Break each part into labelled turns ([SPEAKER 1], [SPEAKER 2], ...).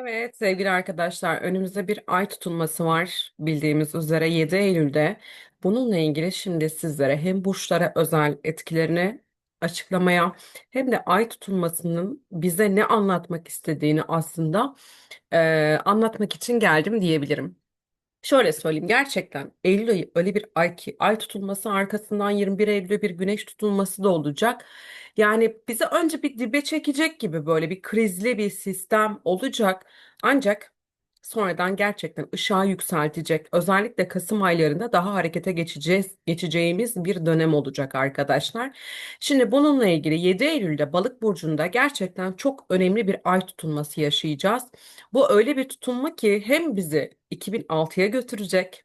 [SPEAKER 1] Evet sevgili arkadaşlar önümüzde bir ay tutulması var bildiğimiz üzere 7 Eylül'de. Bununla ilgili şimdi sizlere hem burçlara özel etkilerini açıklamaya hem de ay tutulmasının bize ne anlatmak istediğini aslında eee, anlatmak için geldim diyebilirim. Şöyle söyleyeyim gerçekten Eylül ayı öyle bir ay ki ay tutulması arkasından 21 Eylül'de bir güneş tutulması da olacak. Yani bizi önce bir dibe çekecek gibi böyle bir krizli bir sistem olacak. Ancak sonradan gerçekten ışığa yükseltecek. Özellikle Kasım aylarında daha harekete geçeceğiz, geçeceğimiz bir dönem olacak arkadaşlar. Şimdi bununla ilgili 7 Eylül'de Balık burcunda gerçekten çok önemli bir ay tutulması yaşayacağız. Bu öyle bir tutulma ki hem bizi 2006'ya götürecek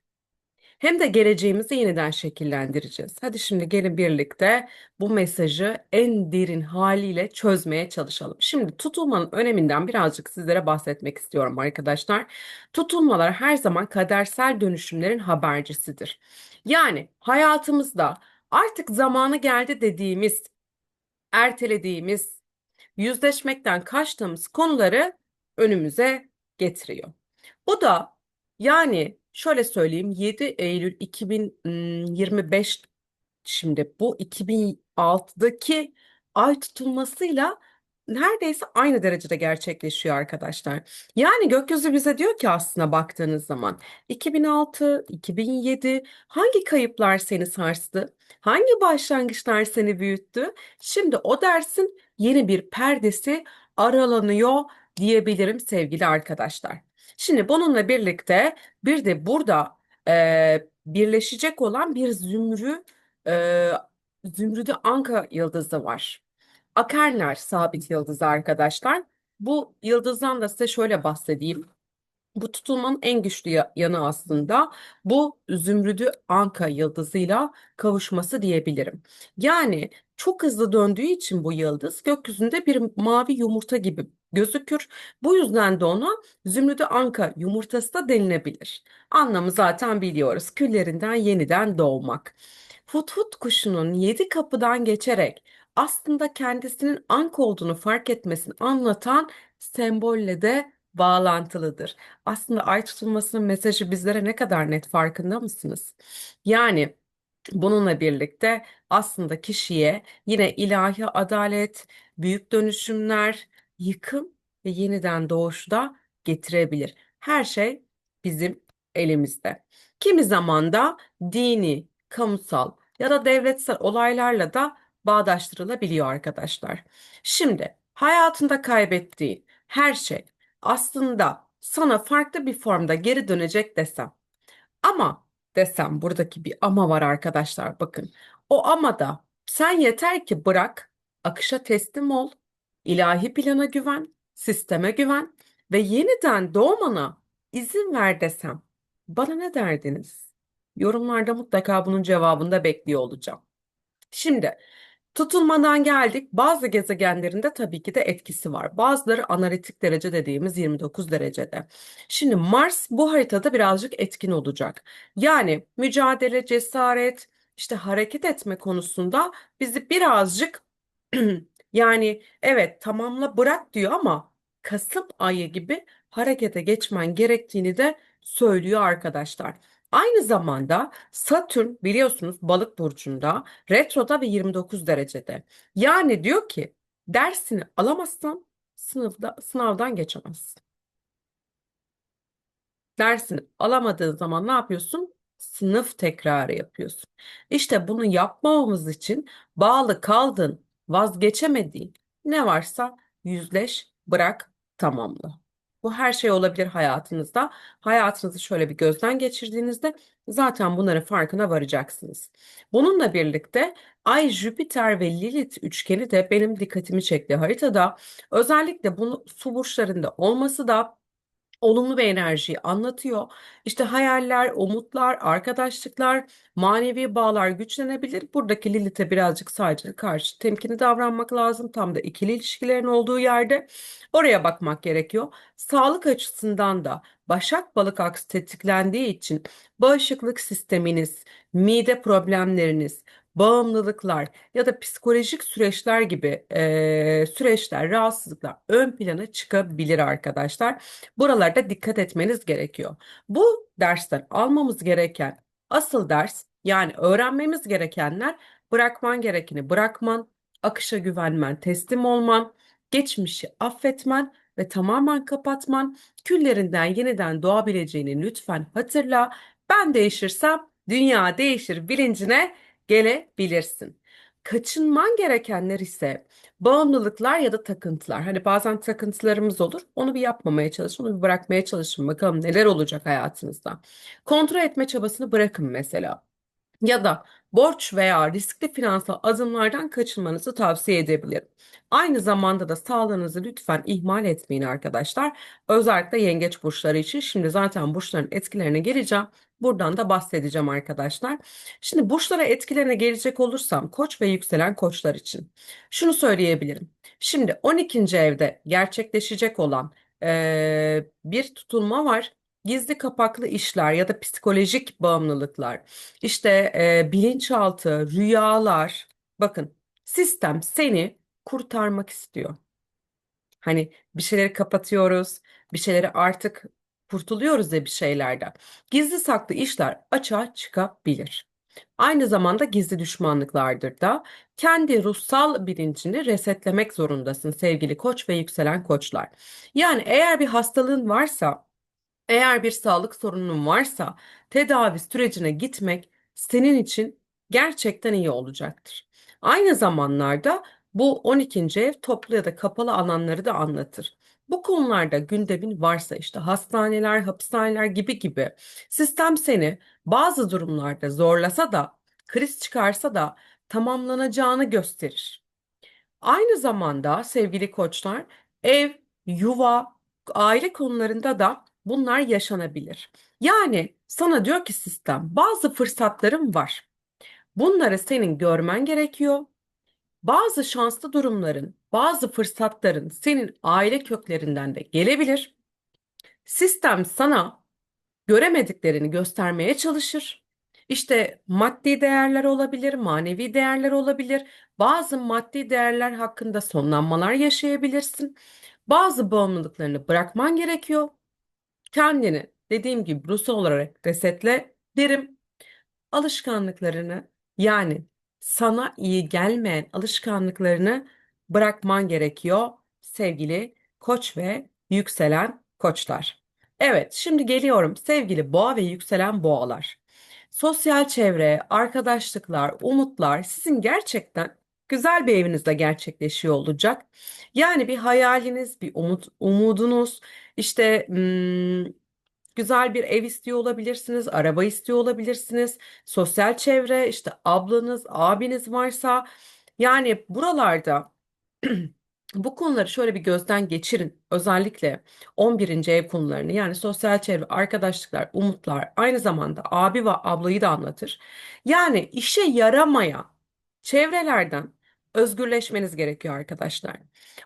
[SPEAKER 1] hem de geleceğimizi yeniden şekillendireceğiz. Hadi şimdi gelin birlikte bu mesajı en derin haliyle çözmeye çalışalım. Şimdi tutulmanın öneminden birazcık sizlere bahsetmek istiyorum arkadaşlar. Tutulmalar her zaman kadersel dönüşümlerin habercisidir. Yani hayatımızda artık zamanı geldi dediğimiz, ertelediğimiz, yüzleşmekten kaçtığımız konuları önümüze getiriyor. Bu da yani şöyle söyleyeyim 7 Eylül 2025 şimdi bu 2006'daki ay tutulmasıyla neredeyse aynı derecede gerçekleşiyor arkadaşlar. Yani gökyüzü bize diyor ki aslına baktığınız zaman 2006, 2007 hangi kayıplar seni sarstı? Hangi başlangıçlar seni büyüttü? Şimdi o dersin yeni bir perdesi aralanıyor diyebilirim sevgili arkadaşlar. Şimdi bununla birlikte bir de burada e, birleşecek olan bir zümrü e, zümrüdü anka yıldızı var. Akerner sabit yıldızı arkadaşlar. Bu yıldızdan da size şöyle bahsedeyim. Bu tutulmanın en güçlü ya- yanı aslında bu zümrüdü anka yıldızıyla kavuşması diyebilirim. Yani çok hızlı döndüğü için bu yıldız gökyüzünde bir mavi yumurta gibi gözükür. Bu yüzden de ona zümrüdü anka yumurtası da denilebilir. Anlamı zaten biliyoruz. Küllerinden yeniden doğmak. Hudhud kuşunun yedi kapıdan geçerek aslında kendisinin anka olduğunu fark etmesini anlatan sembolle de bağlantılıdır. Aslında ay tutulmasının mesajı bizlere ne kadar net farkında mısınız? Yani bununla birlikte aslında kişiye yine ilahi adalet, büyük dönüşümler, yıkım ve yeniden doğuş da getirebilir. Her şey bizim elimizde. Kimi zaman da dini, kamusal ya da devletsel olaylarla da bağdaştırılabiliyor arkadaşlar. Şimdi hayatında kaybettiğin her şey aslında sana farklı bir formda geri dönecek desem. Ama desem buradaki bir ama var arkadaşlar bakın. O ama da sen yeter ki bırak, akışa teslim ol, ilahi plana güven, sisteme güven ve yeniden doğmana izin ver desem. Bana ne derdiniz? Yorumlarda mutlaka bunun cevabını da bekliyor olacağım. Şimdi tutulmadan geldik. Bazı gezegenlerinde tabii ki de etkisi var. Bazıları analitik derece dediğimiz 29 derecede. Şimdi Mars bu haritada birazcık etkin olacak. Yani mücadele, cesaret, işte hareket etme konusunda bizi birazcık yani evet tamamla bırak diyor ama Kasım ayı gibi harekete geçmen gerektiğini de söylüyor arkadaşlar. Aynı zamanda Satürn biliyorsunuz Balık burcunda, retroda ve 29 derecede. Yani diyor ki dersini alamazsan sınavda sınavdan geçemezsin. Dersini alamadığın zaman ne yapıyorsun? Sınıf tekrarı yapıyorsun. İşte bunu yapmamamız için bağlı kaldığın, vazgeçemediğin ne varsa yüzleş, bırak, tamamla. Bu her şey olabilir hayatınızda. Hayatınızı şöyle bir gözden geçirdiğinizde zaten bunların farkına varacaksınız. Bununla birlikte Ay, Jüpiter ve Lilith üçgeni de benim dikkatimi çekti haritada. Özellikle bunu su burçlarında olması da olumlu bir enerjiyi anlatıyor. İşte hayaller, umutlar, arkadaşlıklar, manevi bağlar güçlenebilir. Buradaki Lilith'e birazcık sadece karşı temkinli davranmak lazım. Tam da ikili ilişkilerin olduğu yerde oraya bakmak gerekiyor. Sağlık açısından da Başak Balık aksı tetiklendiği için bağışıklık sisteminiz, mide problemleriniz, bağımlılıklar ya da psikolojik süreçler gibi e, süreçler, rahatsızlıklar ön plana çıkabilir arkadaşlar. Buralarda dikkat etmeniz gerekiyor. Bu dersten almamız gereken asıl ders yani öğrenmemiz gerekenler bırakman gerekeni bırakman, akışa güvenmen, teslim olman, geçmişi affetmen ve tamamen kapatman, küllerinden yeniden doğabileceğini lütfen hatırla. Ben değişirsem dünya değişir bilincine gelebilirsin. Kaçınman gerekenler ise bağımlılıklar ya da takıntılar. Hani bazen takıntılarımız olur. Onu bir yapmamaya çalışın, onu bir bırakmaya çalışın. Bakalım neler olacak hayatınızda. Kontrol etme çabasını bırakın mesela ya da borç veya riskli finansal adımlardan kaçınmanızı tavsiye edebilirim. Aynı zamanda da sağlığınızı lütfen ihmal etmeyin arkadaşlar. Özellikle yengeç burçları için. Şimdi zaten burçların etkilerine geleceğim. Buradan da bahsedeceğim arkadaşlar. Şimdi burçlara etkilerine gelecek olursam koç ve yükselen koçlar için şunu söyleyebilirim. Şimdi 12. evde gerçekleşecek olan eee, bir tutulma var. Gizli kapaklı işler ya da psikolojik bağımlılıklar, işte e, bilinçaltı, rüyalar. Bakın sistem seni kurtarmak istiyor. Hani bir şeyleri kapatıyoruz, bir şeyleri artık kurtuluyoruz ya bir şeylerden. Gizli saklı işler açığa çıkabilir. Aynı zamanda gizli düşmanlıklardır da kendi ruhsal bilincini resetlemek zorundasın sevgili koç ve yükselen koçlar. Yani eğer bir hastalığın varsa eğer bir sağlık sorunun varsa tedavi sürecine gitmek senin için gerçekten iyi olacaktır. Aynı zamanlarda bu 12. ev toplu ya da kapalı alanları da anlatır. Bu konularda gündemin varsa işte hastaneler, hapishaneler gibi gibi sistem seni bazı durumlarda zorlasa da kriz çıkarsa da tamamlanacağını gösterir. Aynı zamanda sevgili koçlar ev, yuva, aile konularında da bunlar yaşanabilir. Yani sana diyor ki sistem bazı fırsatlarım var. Bunları senin görmen gerekiyor. Bazı şanslı durumların, bazı fırsatların senin aile köklerinden de gelebilir. Sistem sana göremediklerini göstermeye çalışır. İşte maddi değerler olabilir, manevi değerler olabilir. Bazı maddi değerler hakkında sonlanmalar yaşayabilirsin. Bazı bağımlılıklarını bırakman gerekiyor. Kendini dediğim gibi ruhsal olarak resetle derim. Alışkanlıklarını yani sana iyi gelmeyen alışkanlıklarını bırakman gerekiyor sevgili koç ve yükselen koçlar. Evet, şimdi geliyorum sevgili boğa ve yükselen boğalar. Sosyal çevre, arkadaşlıklar, umutlar sizin gerçekten güzel bir evinizde gerçekleşiyor olacak. Yani bir hayaliniz, bir umut, umudunuz, işte hmm, güzel bir ev istiyor olabilirsiniz, araba istiyor olabilirsiniz, sosyal çevre, işte ablanız, abiniz varsa yani buralarda bu konuları şöyle bir gözden geçirin. Özellikle 11. ev konularını yani sosyal çevre, arkadaşlıklar, umutlar aynı zamanda abi ve ablayı da anlatır. Yani işe yaramayan çevrelerden özgürleşmeniz gerekiyor arkadaşlar.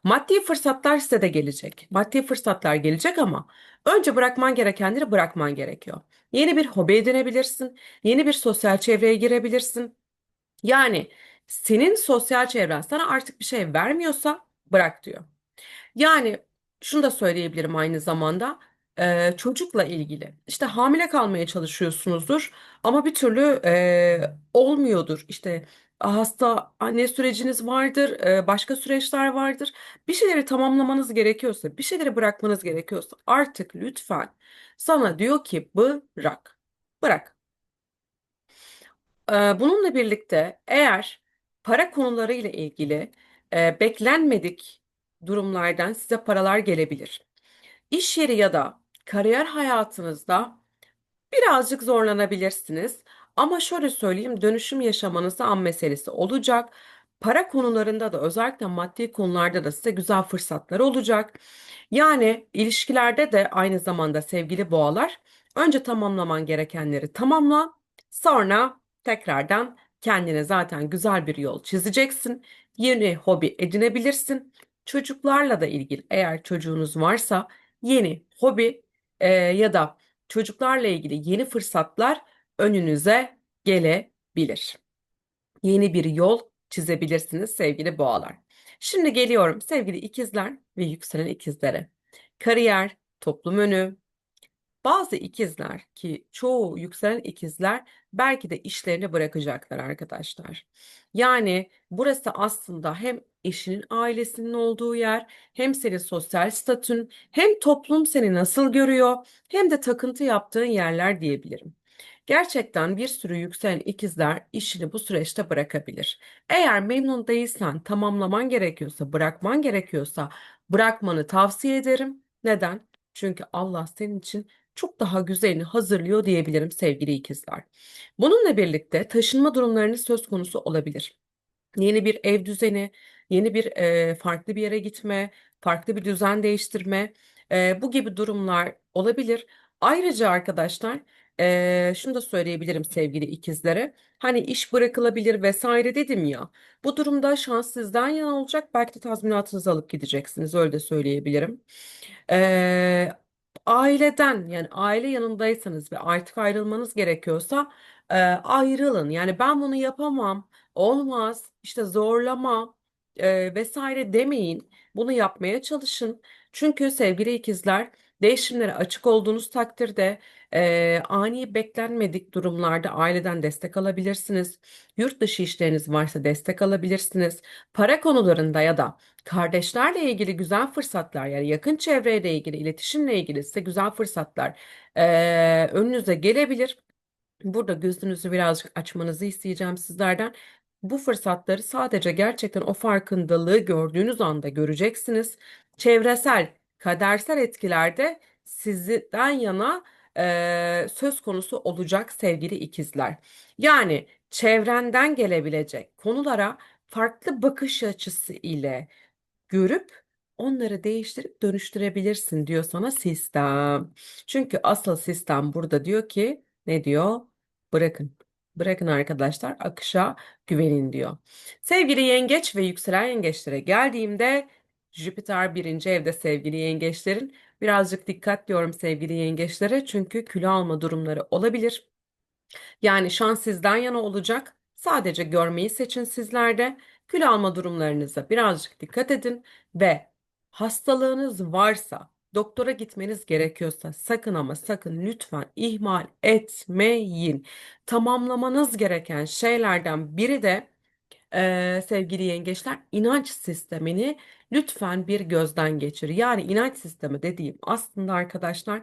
[SPEAKER 1] Maddi fırsatlar size de gelecek. Maddi fırsatlar gelecek ama önce bırakman gerekenleri bırakman gerekiyor. Yeni bir hobi edinebilirsin, yeni bir sosyal çevreye girebilirsin. Yani senin sosyal çevren sana artık bir şey vermiyorsa bırak diyor. Yani şunu da söyleyebilirim aynı zamanda e, çocukla ilgili işte hamile kalmaya çalışıyorsunuzdur ama bir türlü e, olmuyordur işte hasta anne süreciniz vardır e, başka süreçler vardır. Bir şeyleri tamamlamanız gerekiyorsa bir şeyleri bırakmanız gerekiyorsa artık lütfen sana diyor ki bırak bırak. Ee, Bununla birlikte eğer para konuları ile ilgili e, beklenmedik durumlardan size paralar gelebilir. İş yeri ya da kariyer hayatınızda Birazcık zorlanabilirsiniz ama şöyle söyleyeyim dönüşüm yaşamanız da an meselesi olacak. Para konularında da özellikle maddi konularda da size güzel fırsatlar olacak. Yani ilişkilerde de aynı zamanda sevgili boğalar önce tamamlaman gerekenleri tamamla sonra tekrardan kendine zaten güzel bir yol çizeceksin. Yeni hobi edinebilirsin. Çocuklarla da ilgili eğer çocuğunuz varsa yeni hobi e, ya da çocuklarla ilgili yeni fırsatlar önünüze gelebilir. yeni bir yol çizebilirsiniz sevgili boğalar. Şimdi geliyorum sevgili ikizler ve yükselen ikizlere. Kariyer, toplum önü, bazı ikizler ki çoğu yükselen ikizler belki de işlerini bırakacaklar arkadaşlar. Yani burası aslında hem eşinin ailesinin olduğu yer, hem senin sosyal statün, hem toplum seni nasıl görüyor, hem de takıntı yaptığın yerler diyebilirim. Gerçekten bir sürü yükselen ikizler işini bu süreçte bırakabilir. Eğer memnun değilsen, tamamlaman gerekiyorsa, bırakman gerekiyorsa bırakmanı tavsiye ederim. Neden? Çünkü Allah senin için çok daha güzelini hazırlıyor diyebilirim sevgili ikizler. Bununla birlikte taşınma durumlarınız söz konusu olabilir. Yeni bir ev düzeni, yeni bir e, farklı bir yere gitme, farklı bir düzen değiştirme, e, bu gibi durumlar olabilir. Ayrıca arkadaşlar, e, şunu da söyleyebilirim sevgili ikizlere. Hani iş bırakılabilir vesaire dedim ya. Bu durumda şans sizden yana olacak. Belki de tazminatınızı alıp gideceksiniz. Öyle de söyleyebilirim. Ee, aileden yani aile yanındaysanız ve artık ayrılmanız gerekiyorsa e, ayrılın. Yani ben bunu yapamam, olmaz, işte zorlama e, vesaire demeyin. Bunu yapmaya çalışın. Çünkü sevgili ikizler değişimlere açık olduğunuz takdirde e, ani beklenmedik durumlarda aileden destek alabilirsiniz. Yurt dışı işleriniz varsa destek alabilirsiniz. Para konularında ya da kardeşlerle ilgili güzel fırsatlar yani yakın çevreyle ilgili iletişimle ilgili size güzel fırsatlar eee, önünüze gelebilir. Burada gözünüzü birazcık açmanızı isteyeceğim sizlerden. Bu fırsatları sadece gerçekten o farkındalığı gördüğünüz anda göreceksiniz. Çevresel, kadersel etkilerde sizden yana eee, söz konusu olacak sevgili ikizler. Yani çevrenden gelebilecek konulara farklı bakış açısı ile görüp onları değiştirip dönüştürebilirsin diyor sana sistem. Çünkü asıl sistem burada diyor ki ne diyor? Bırakın. Bırakın arkadaşlar akışa güvenin diyor. Sevgili yengeç ve yükselen yengeçlere geldiğimde Jüpiter birinci evde sevgili yengeçlerin birazcık dikkat diyorum sevgili yengeçlere çünkü kilo alma durumları olabilir. Yani şans sizden yana olacak. Sadece görmeyi seçin sizlerde. Kül alma durumlarınıza birazcık dikkat edin ve hastalığınız varsa, doktora gitmeniz gerekiyorsa sakın ama sakın lütfen ihmal etmeyin. Tamamlamanız gereken şeylerden biri de ee, sevgili yengeçler inanç sistemini lütfen bir gözden geçir. Yani inanç sistemi dediğim aslında arkadaşlar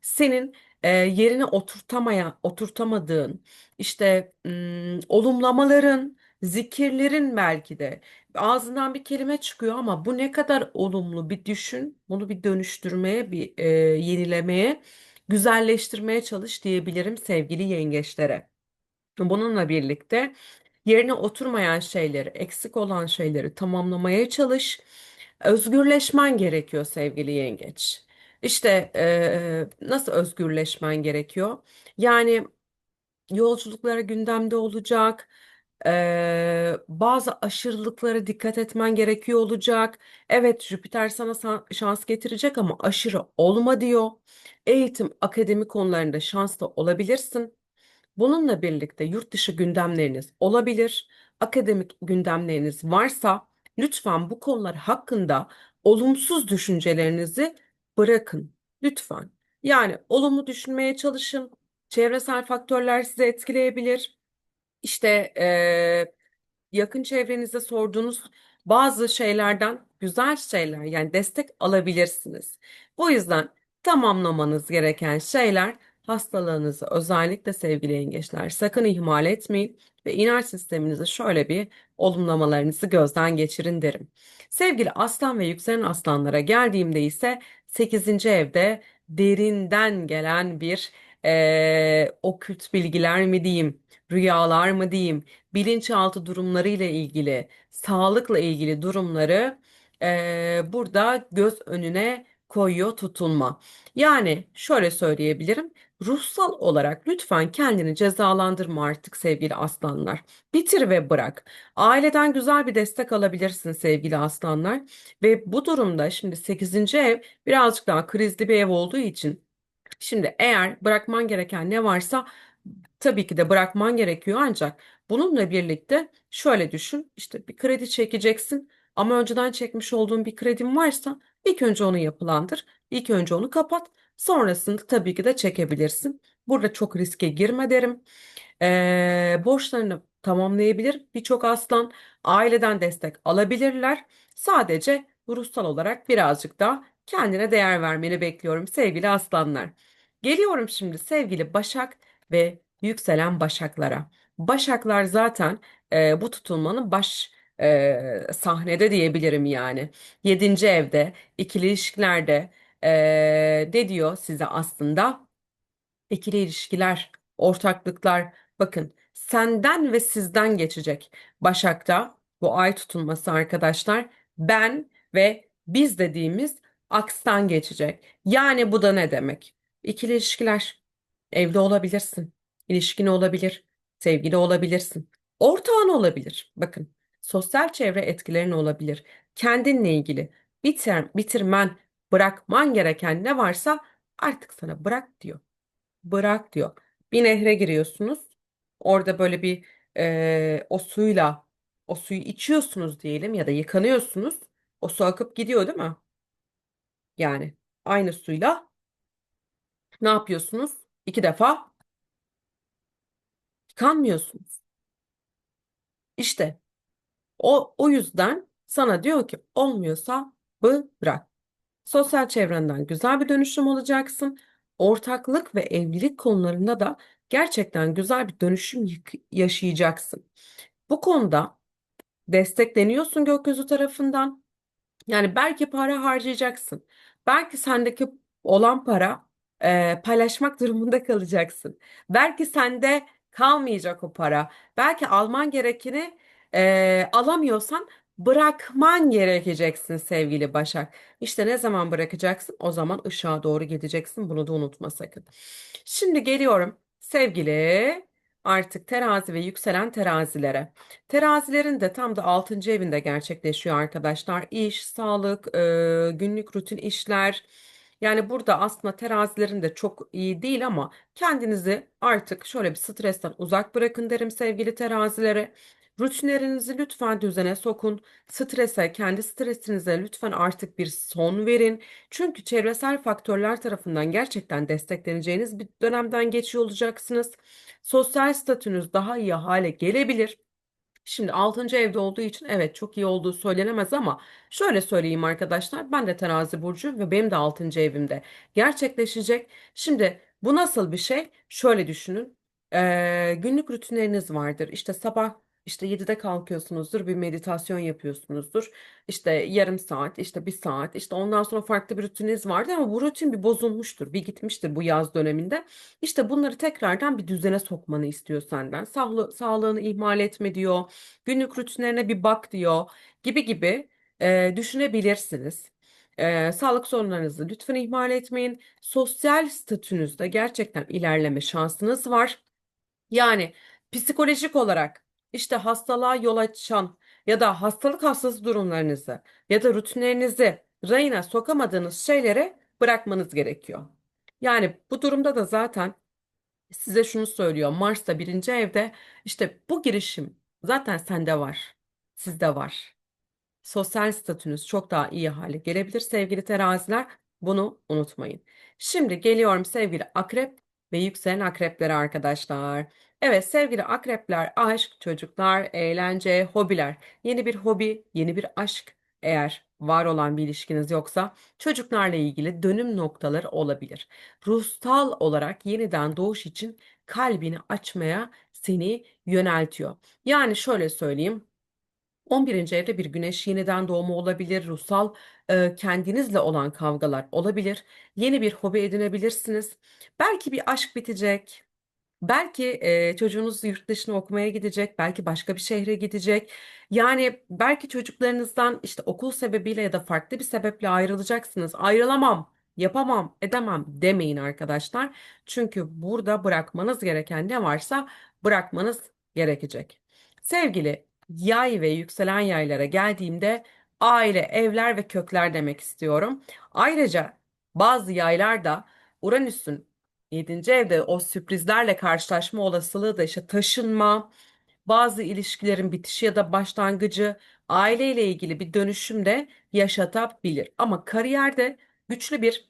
[SPEAKER 1] senin e, yerine oturtamaya oturtamadığın işte ım, olumlamaların, zikirlerin belki de ağzından bir kelime çıkıyor ama bu ne kadar olumlu bir düşün, bunu bir dönüştürmeye, bir e, yenilemeye, güzelleştirmeye çalış diyebilirim sevgili yengeçlere. Bununla birlikte yerine oturmayan şeyleri, eksik olan şeyleri tamamlamaya çalış. Özgürleşmen gerekiyor sevgili yengeç. İşte eee, nasıl özgürleşmen gerekiyor? Yani yolculuklara gündemde olacak. Eee, bazı aşırılıklara dikkat etmen gerekiyor olacak. Evet, Jüpiter sana sa- şans getirecek ama aşırı olma diyor. Eğitim, akademi konularında şanslı olabilirsin. Bununla birlikte yurt dışı gündemleriniz olabilir. Akademik gündemleriniz varsa lütfen bu konular hakkında olumsuz düşüncelerinizi bırakın. Lütfen. Yani olumlu düşünmeye çalışın. Çevresel faktörler sizi etkileyebilir. İşte eee, yakın çevrenizde sorduğunuz bazı şeylerden güzel şeyler yani destek alabilirsiniz. Bu yüzden tamamlamanız gereken şeyler hastalığınızı özellikle sevgili yengeçler sakın ihmal etmeyin ve inanç sisteminizi şöyle bir olumlamalarınızı gözden geçirin derim. Sevgili aslan ve yükselen aslanlara geldiğimde ise sekizinci evde derinden gelen bir eee okült bilgiler mi diyeyim, rüyalar mı diyeyim, bilinçaltı durumlarıyla ilgili, sağlıkla ilgili durumları eee, burada göz önüne koyuyor tutulma. Yani şöyle söyleyebilirim. Ruhsal olarak lütfen kendini cezalandırma artık sevgili aslanlar. Bitir ve bırak. Aileden güzel bir destek alabilirsin sevgili aslanlar. Ve bu durumda şimdi sekizinci ev birazcık daha krizli bir ev olduğu için Şimdi eğer bırakman gereken ne varsa tabii ki de bırakman gerekiyor ancak bununla birlikte Şöyle düşün, işte bir kredi çekeceksin ama önceden çekmiş olduğun bir kredin varsa ilk önce onu yapılandır, ilk önce onu kapat, sonrasında tabii ki de çekebilirsin. Burada çok riske girme derim. Ee, borçlarını tamamlayabilir. Birçok aslan aileden destek alabilirler. Sadece ruhsal olarak birazcık da kendine değer vermeni bekliyorum sevgili aslanlar. Geliyorum şimdi sevgili Başak ve yükselen Başaklara. Başaklar zaten e, bu tutulmanın baş e, sahnede diyebilirim yani. Yedinci evde, ikili ilişkilerde e, ne diyor size aslında? İkili ilişkiler, ortaklıklar, bakın senden ve sizden geçecek. Başak'ta bu ay tutulması arkadaşlar ben ve biz dediğimiz akstan geçecek. Yani bu da ne demek? İkili ilişkiler, evli olabilirsin, ilişkin olabilir, sevgili olabilirsin, ortağın olabilir. Bakın sosyal çevre etkilerin olabilir. Kendinle ilgili bitir, bitirmen, bırakman gereken ne varsa artık sana bırak diyor bırak diyor. Bir nehre giriyorsunuz. Orada böyle bir e, o suyla o suyu içiyorsunuz diyelim ya da yıkanıyorsunuz. O su akıp gidiyor değil mi? Yani aynı suyla ne yapıyorsunuz? İki defa yıkanmıyorsunuz. İşte o, o yüzden sana diyor ki olmuyorsa bırak. Sosyal çevrenden güzel bir dönüşüm alacaksın. Ortaklık ve evlilik konularında da gerçekten güzel bir dönüşüm yaşayacaksın. Bu konuda destekleniyorsun gökyüzü tarafından. Yani belki para harcayacaksın. Belki sendeki olan para e, paylaşmak durumunda kalacaksın. Belki sende kalmayacak o para. Belki alman gerekeni e, alamıyorsan bırakman gerekeceksin sevgili Başak. İşte ne zaman bırakacaksın? O zaman ışığa doğru gideceksin. Bunu da unutma sakın. Şimdi geliyorum sevgili artık terazi ve yükselen terazilere. Terazilerin de tam da 6. evinde gerçekleşiyor arkadaşlar. İş, sağlık, e, günlük rutin işler. Yani burada aslında terazilerin de çok iyi değil ama kendinizi artık şöyle bir stresten uzak bırakın derim sevgili terazilere. Rutinlerinizi lütfen düzene sokun. Strese, kendi stresinize lütfen artık bir son verin. Çünkü çevresel faktörler tarafından gerçekten destekleneceğiniz bir dönemden geçiyor olacaksınız. Sosyal statünüz daha iyi hale gelebilir. Şimdi 6. evde olduğu için evet çok iyi olduğu söylenemez ama şöyle söyleyeyim arkadaşlar ben de terazi burcu ve benim de 6. evimde gerçekleşecek. Şimdi bu nasıl bir şey? Şöyle düşünün. Ee, günlük rutinleriniz vardır. İşte sabah işte 7'de kalkıyorsunuzdur, bir meditasyon yapıyorsunuzdur. İşte yarım saat, işte bir saat, işte ondan sonra farklı bir rutininiz vardır ama bu rutin bir bozulmuştur, bir gitmiştir bu yaz döneminde. İşte bunları tekrardan bir düzene sokmanı istiyor senden. Sağlı, sağlığını ihmal etme diyor. Günlük rutinlerine bir bak diyor. Gibi gibi e, düşünebilirsiniz. E, sağlık sorunlarınızı lütfen ihmal etmeyin. Sosyal statünüzde gerçekten ilerleme şansınız var. Yani psikolojik olarak işte hastalığa yol açan ya da hastalık hastası durumlarınızı ya da rutinlerinizi rayına sokamadığınız şeylere bırakmanız gerekiyor. Yani bu durumda da zaten size şunu söylüyor. Mars'ta birinci evde işte bu girişim zaten sende var. Sizde var. Sosyal statünüz çok daha iyi hale gelebilir sevgili teraziler. Bunu unutmayın. Şimdi geliyorum sevgili akrep ve yükselen akreplere arkadaşlar. Evet sevgili akrepler, aşk, çocuklar, eğlence, hobiler. Yeni bir hobi, yeni bir aşk. Eğer var olan bir ilişkiniz yoksa çocuklarla ilgili dönüm noktaları olabilir. Ruhsal olarak yeniden doğuş için kalbini açmaya seni yöneltiyor. Yani şöyle söyleyeyim. 11. evde bir güneş yeniden doğumu olabilir, ruhsal e, kendinizle olan kavgalar olabilir, yeni bir hobi edinebilirsiniz. Belki bir aşk bitecek, belki e, çocuğunuz yurt dışına okumaya gidecek, belki başka bir şehre gidecek. Yani belki çocuklarınızdan işte okul sebebiyle ya da farklı bir sebeple ayrılacaksınız. Ayrılamam, yapamam, edemem demeyin arkadaşlar. Çünkü burada bırakmanız gereken ne varsa bırakmanız gerekecek. Sevgili yay ve yükselen yaylara geldiğimde aile, evler ve kökler demek istiyorum. Ayrıca bazı yaylar da Uranüs'ün 7. evde o sürprizlerle karşılaşma olasılığı da işte taşınma, bazı ilişkilerin bitişi ya da başlangıcı aileyle ilgili bir dönüşüm de yaşatabilir. Ama kariyerde güçlü bir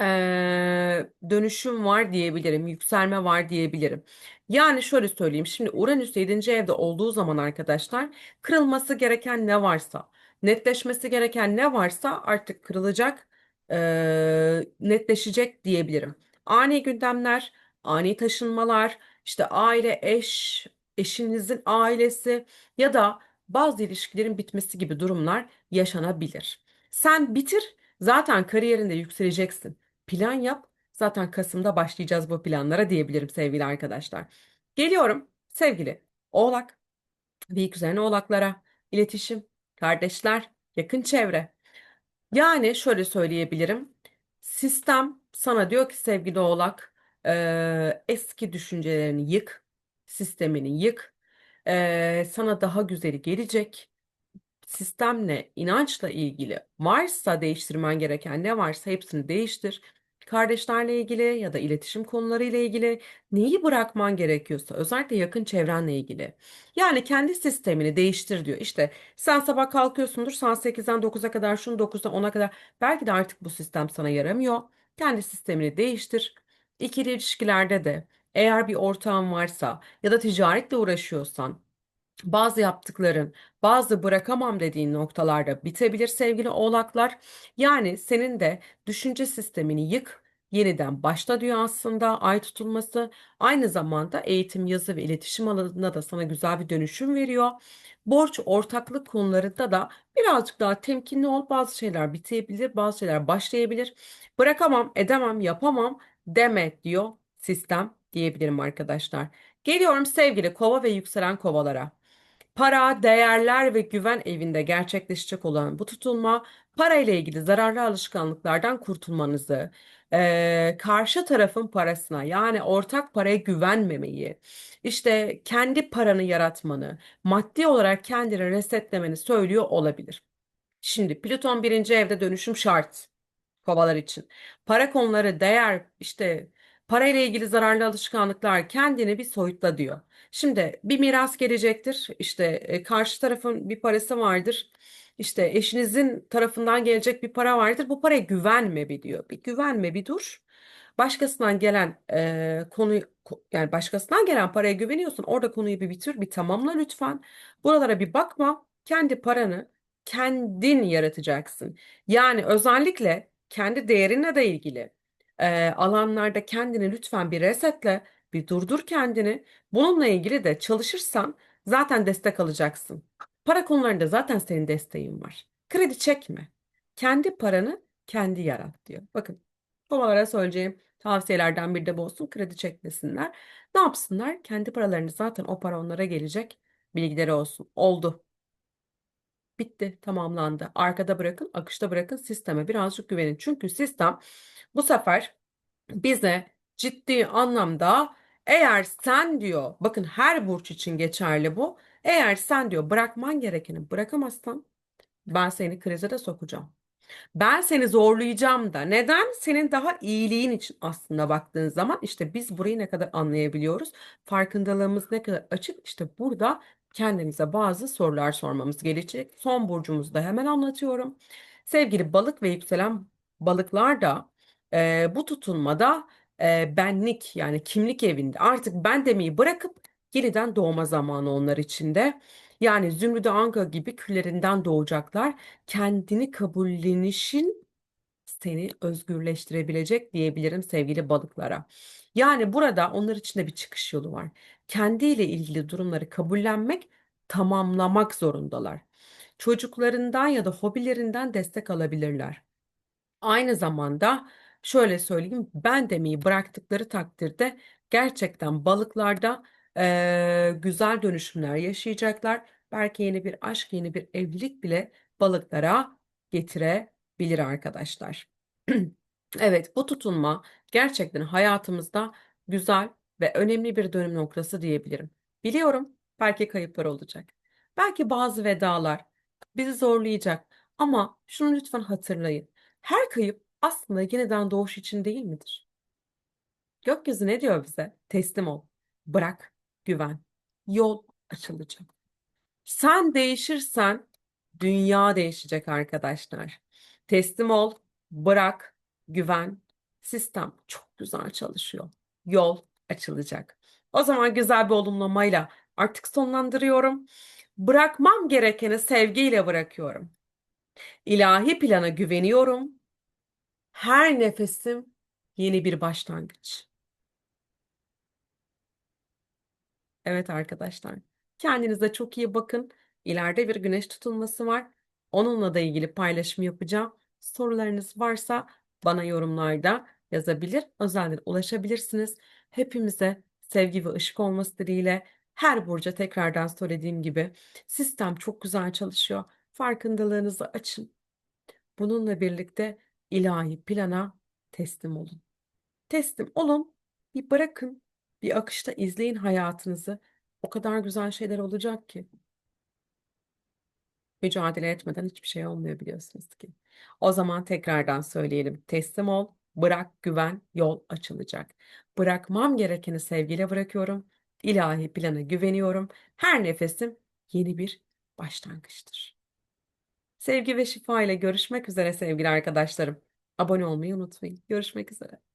[SPEAKER 1] eee, dönüşüm var diyebilirim, yükselme var diyebilirim. Yani şöyle söyleyeyim, şimdi Uranüs 7. evde olduğu zaman arkadaşlar kırılması gereken ne varsa, netleşmesi gereken ne varsa artık kırılacak, eee, netleşecek diyebilirim. Ani gündemler, ani taşınmalar, işte aile, eş, eşinizin ailesi ya da bazı ilişkilerin bitmesi gibi durumlar yaşanabilir. Sen bitir, zaten kariyerinde yükseleceksin. Plan yap. Zaten Kasım'da başlayacağız bu planlara diyebilirim sevgili arkadaşlar. Geliyorum sevgili Oğlak ve üzerine Oğlaklara. iletişim, kardeşler, yakın çevre. Yani şöyle söyleyebilirim. Sistem sana diyor ki sevgili Oğlak, eee, eski düşüncelerini yık, sistemini yık. Eee, sana daha güzeli gelecek sistemle, inançla ilgili varsa değiştirmen gereken ne varsa hepsini değiştir. Kardeşlerle ilgili ya da iletişim konularıyla ilgili neyi bırakman gerekiyorsa özellikle yakın çevrenle ilgili. Yani kendi sistemini değiştir diyor. İşte sen sabah kalkıyorsundur saat 8'den 9'a kadar şunu 9'dan 10'a kadar belki de artık bu sistem sana yaramıyor. Kendi sistemini değiştir. İkili ilişkilerde de eğer bir ortağın varsa ya da ticaretle uğraşıyorsan bazı yaptıkların, bazı bırakamam dediğin noktalarda bitebilir sevgili oğlaklar. Yani senin de düşünce sistemini yık, yeniden başla diyor aslında ay tutulması. Aynı zamanda eğitim, yazı ve iletişim alanında da sana güzel bir dönüşüm veriyor. Borç, ortaklık konularında da birazcık daha temkinli ol. Bazı şeyler bitebilir, bazı şeyler başlayabilir. Bırakamam, edemem, yapamam deme diyor sistem diyebilirim arkadaşlar. Geliyorum sevgili kova ve yükselen kovalara. Para, değerler ve güven evinde gerçekleşecek olan bu tutulma para ile ilgili zararlı alışkanlıklardan kurtulmanızı, eee, karşı tarafın parasına yani ortak paraya güvenmemeyi, işte kendi paranı yaratmanı, maddi olarak kendini resetlemeni söylüyor olabilir. Şimdi Plüton birinci evde dönüşüm şart kovalar için. Para konuları, değer, işte parayla ilgili zararlı alışkanlıklar kendini bir soyutla diyor. Şimdi bir miras gelecektir. İşte e, karşı tarafın bir parası vardır. İşte eşinizin tarafından gelecek bir para vardır. Bu paraya güvenme bir diyor. Bir güvenme bir dur. Başkasından gelen e, konu ko- yani başkasından gelen paraya güveniyorsun. Orada konuyu bir bitir, bir tamamla lütfen. Buralara bir bakma. Kendi paranı kendin yaratacaksın. Yani özellikle kendi değerinle de ilgili alanlarda kendini lütfen bir resetle, bir durdur kendini. Bununla ilgili de çalışırsan zaten destek alacaksın. Para konularında zaten senin desteğin var. Kredi çekme. Kendi paranı kendi yarat diyor. Bakın babalara söyleyeceğim tavsiyelerden biri de bu olsun. Kredi çekmesinler. Ne yapsınlar? Kendi paralarını zaten o para onlara gelecek bilgileri olsun. Oldu. Bitti, tamamlandı. Arkada bırakın, akışta bırakın, sisteme birazcık güvenin. Çünkü sistem bu sefer bize ciddi anlamda eğer sen diyor, bakın her burç için geçerli bu. Eğer sen diyor bırakman gerekeni bırakamazsan ben seni krize de sokacağım. Ben seni zorlayacağım da. Neden? Senin daha iyiliğin için aslında baktığın zaman işte biz burayı ne kadar anlayabiliyoruz? Farkındalığımız ne kadar açık? İşte burada kendimize bazı sorular sormamız gerekecek. Son burcumuzu da hemen anlatıyorum. Sevgili balık ve yükselen balıklar da e, bu tutulmada e, benlik yani kimlik evinde artık ben demeyi bırakıp yeniden doğma zamanı onlar için de. Yani Zümrüt Anka gibi küllerinden doğacaklar kendini kabullenişin seni özgürleştirebilecek diyebilirim sevgili balıklara. Yani burada onlar için de bir çıkış yolu var. Kendiyle ilgili durumları kabullenmek, tamamlamak zorundalar. Çocuklarından ya da hobilerinden destek alabilirler. Aynı zamanda şöyle söyleyeyim, ben demeyi bıraktıkları takdirde gerçekten balıklarda eee, güzel dönüşümler yaşayacaklar. Belki yeni bir aşk, yeni bir evlilik bile balıklara getirebilir arkadaşlar. Evet, bu tutunma gerçekten hayatımızda güzel ve önemli bir dönüm noktası diyebilirim. Biliyorum, belki kayıplar olacak. Belki bazı vedalar bizi zorlayacak ama şunu lütfen hatırlayın. Her kayıp aslında yeniden doğuş için değil midir? Gökyüzü ne diyor bize? Teslim ol, bırak, güven. Yol açılacak. Sen değişirsen dünya değişecek arkadaşlar. Teslim ol, bırak, güven. Sistem çok güzel çalışıyor. Yol açılacak. O zaman güzel bir olumlamayla artık sonlandırıyorum. Bırakmam gerekeni sevgiyle bırakıyorum. İlahi plana güveniyorum. Her nefesim yeni bir başlangıç. Evet arkadaşlar. Kendinize çok iyi bakın. İleride bir güneş tutulması var. Onunla da ilgili paylaşım yapacağım. Sorularınız varsa bana yorumlarda yazabilir, özelden ulaşabilirsiniz. Hepimize sevgi ve ışık olması dileğiyle her burca tekrardan söylediğim gibi sistem çok güzel çalışıyor. Farkındalığınızı açın. Bununla birlikte ilahi plana teslim olun. Teslim olun, bir bırakın, bir akışta izleyin hayatınızı. O kadar güzel şeyler olacak ki. Mücadele etmeden hiçbir şey olmuyor biliyorsunuz ki. O zaman tekrardan söyleyelim. Teslim ol, bırak, güven, yol açılacak. Bırakmam gerekeni sevgiyle bırakıyorum. İlahi plana güveniyorum. Her nefesim yeni bir başlangıçtır. Sevgi ve şifa ile görüşmek üzere sevgili arkadaşlarım. Abone olmayı unutmayın. Görüşmek üzere.